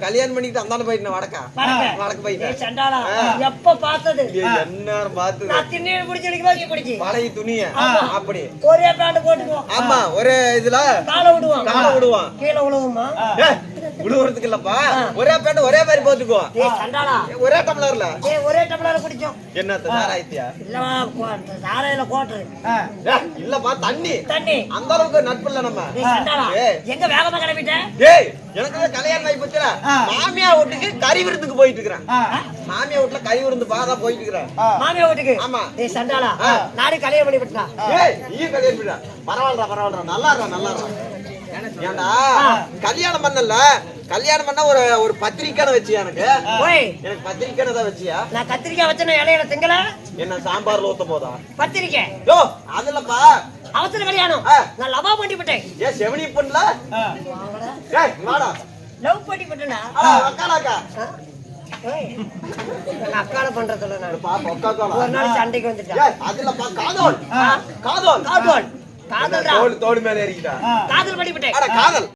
கல்யாணம் பண்ணிட்டு அந்தாண்ட போயிட்டேன் வடக்கா. வடக்க. போயிட்டேன். எப்ப பார்த்தது? என்ன பார்த்தது. பழைய துணிய. அப்படி. ஒரே பேண்ட் போட்டுக்குவோம். ஆமா ஒரு இதுல காலை விடுவான் காலை விடுவான் கீழே விழுவுமா விழுவுறதுக்கு இல்லப்பா ஒரே பேண்ட் ஒரே மாதிரி ஏய் சண்டாளா. ஒரே டம்ளர்ல. ஏய் ஒரே டம்ளர் குடிச்சோம் என்னத்த நேராயித்தியா இல்லவா கோ- சாரையில கோட்டு. இல்லப்பா தண்ணி. தண்ணி. அந்த அளவுக்கு நட்பு இல்ல நம்ம. ஏய் ஏய். எங்க வேகமா கிளம்பிட்ட? டேய் எனக்கு கல்யாணம் ஆகி போச்சுல. மாமியா வீட்டுக்கு கறி விருந்துக்கு போயிட்டு இருக்கிறேன் மாமியா வீட்டுல கறி விருந்து பாதா போயிட்டு இருக்கிறேன் மாமியா வீட்டுக்கு? ஆமா. ஏய் சண்டாளா நாடு கல்யாணம் பண்ணி விட்டா ஏய் நீ கல்யாணம் பண்ணிடா பரவாயில்லடா பரவாயில்லடா. நல்லா இருக்கா நல்லா இருக்கா ஏன்டா கல்யாணம் பண்ணல. கல்யாணம் பண்ண ஒரு ஒரு பத்திரிக்கைன்னு வச்சு எனக்கு? எனக்கு பத்திரிக்கைன்னு தான் வச்சியா? நான் கத்திரிக்காய் வச்சேன் இலையில திங்கல? என்ன சாம்பார்ல ஊத்த போதா? பத்திரிக்கை. யோ அதுலப்பா அவசர கல்யாணம். நான் லவா பண்ணி விட்டேன். ஏ செவனி பண்ணல? ஏய் வாடா. லவ் பண்ணி விட்டேனா? அக்காலாக்கா அக்கால பண்றதுல நான் பா பொக்காக்கோலா ஒரு நாள் சண்டைக்கு வந்துட்டேன் அதுலப்பா காதோல். காதோல். காதல். காதல்டா. தோல் தோல் மேல ஏறிக்கிட்டா. காதல் அட காதல்.